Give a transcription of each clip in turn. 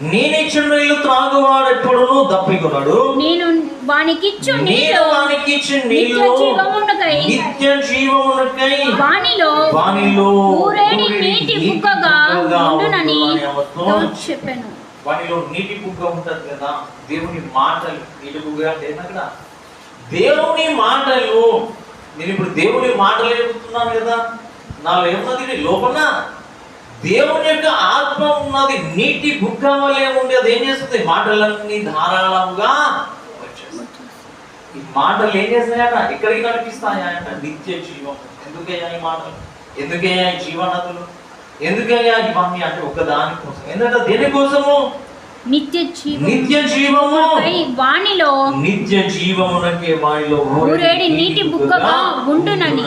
నేనిచ్చు నీళ్ళు త్రాగువాడు ఎప్పుడును దప్పికొన్నాడు నేను వానికిచ్చు నీళ్ళు. వానికి ఇచ్చిన నీళ్ళు నిత్య జీవమునకై. వానిలో. వానిలో ఊరేడి నీటి బుగ్గగా ఉండునని చెప్పాను. వానిలో నీటి బుగ్గ ఉంటది కదా దేవుని మాటలు. నీటి బుగ్గ అక్కడ? దేవుని మాటలు. నేను ఇప్పుడు దేవుని మాటలు చెబుతున్నాను కదా. నాలో ఏమున్నది? లోపల? దేవుని యొక్క ఆత్మ ఉన్నది నీటి బుగ్గ వలె ఉంది అది ఏం చేస్తుంది? మాటలన్నీ ధారాళంగా ఈ మాటలు ఏం చేస్తాయట ఎక్కడికి కనిపిస్తాయా అంట? నిత్య జీవం. ఎందుకయ్యా ఈ మాటలు? ఎందుకయ్యా ఈ జీవనదులు ఎందుకయ్యా ఇవన్నీ అంటే ఒక దాని కోసం ఎందుకంటే దేనికోసము? నిత్య జీవం నిత్య జీవము. వానిలో నిత్య జీవమునకే వారిలో ఊరేడి నీటి బుగ్గగా ఉండునని.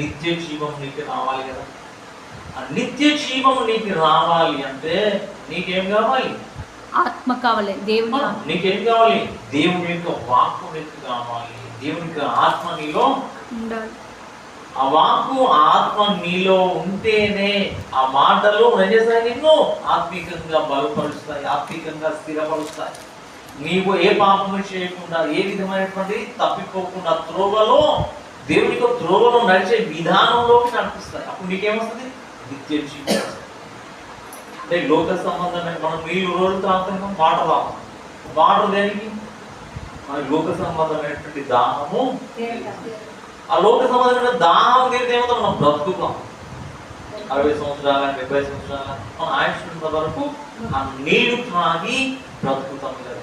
నిత్య జీవం నీకు రావాలి కదా. నిత్య జీవం నీకు రావాలి అంటే నీకేం కావాలి? ఆత్మ కావాలి దేవుని. నీకేం కావాలి? దేవుని యొక్క వాక్కు నీకు కావాలి. దేవుని యొక్క ఆత్మ నీలో ఉండాలి. ఆ వాక్కు ఆత్మ నీలో ఉంటేనే ఆ మాటలు ఏం చేస్తాయి నిన్ను ఆత్మీకంగా బలపరుస్తాయి ఆత్మీకంగా స్థిరపరుస్తాయి. నీవు ఏ పాపము చేయకుండా ఏ విధమైనటువంటి తప్పిపోకుండా త్రోవలో దేవుని యొక్క త్రోవలో నడిచే విధానంలోకి నడిపిస్తాయి. అప్పుడు నీకేమొస్తుంది నిత్య అంటే లోక సంబంధమైన మనం మీరు రోజుల తర్వాత వాటర్ తాగుతాం వాటర్ దేనికి? మన లోక సంబంధమైనటువంటి దాహము ఆ లోక సంబంధమైన దాహం తీరితే ఏమవుతాం మనం బ్రతుకుతాం. అరవై సంవత్సరాల డెబ్బై సంవత్సరాల మన ఆయుష్ వరకు ఆ నీరు త్రాగి బ్రతుకుతాం కదా.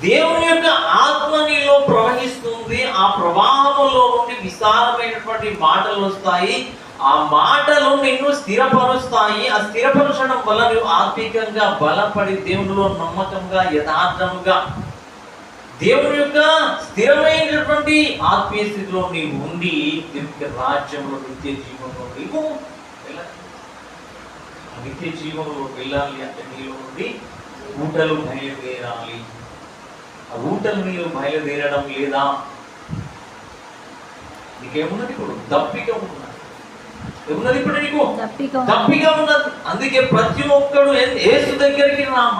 దేవుని యొక్క ఆత్మ నీలో ప్రవహిస్తుంది ఆ ప్రవాహంలో నుండి విశాలమైనటువంటి మాటలు వస్తాయి ఆ మాటలు నిన్ను స్థిరపరుస్తాయి. ఆ స్థిరపరచడం వల్ల నువ్వు ఆత్మీకంగా బలపడి దేవునిలో నమ్మకంగా యథార్థముగా దేవుని యొక్క స్థిరమైనటువంటి ఆత్మీయ స్థితిలో నీవు ఉండి నిత్య రాజ్యంలో నిత్య జీవంలో నీవు ఆ నిత్య జీవంలో వెళ్ళాలి అంటే నీలో నుండి ఊటలు బయలుదేరాలి. ఆ ఊటలు నీవు బయలుదేరడం లేదా? నీకేమున్నది ఇప్పుడు? దప్పిక ఉన్నది. ఏమున్నది ఇప్పుడు నీకు. దప్పిగా ఉన్నది అందుకే ప్రతి ఒక్కడు యేసు దగ్గరికి రామ.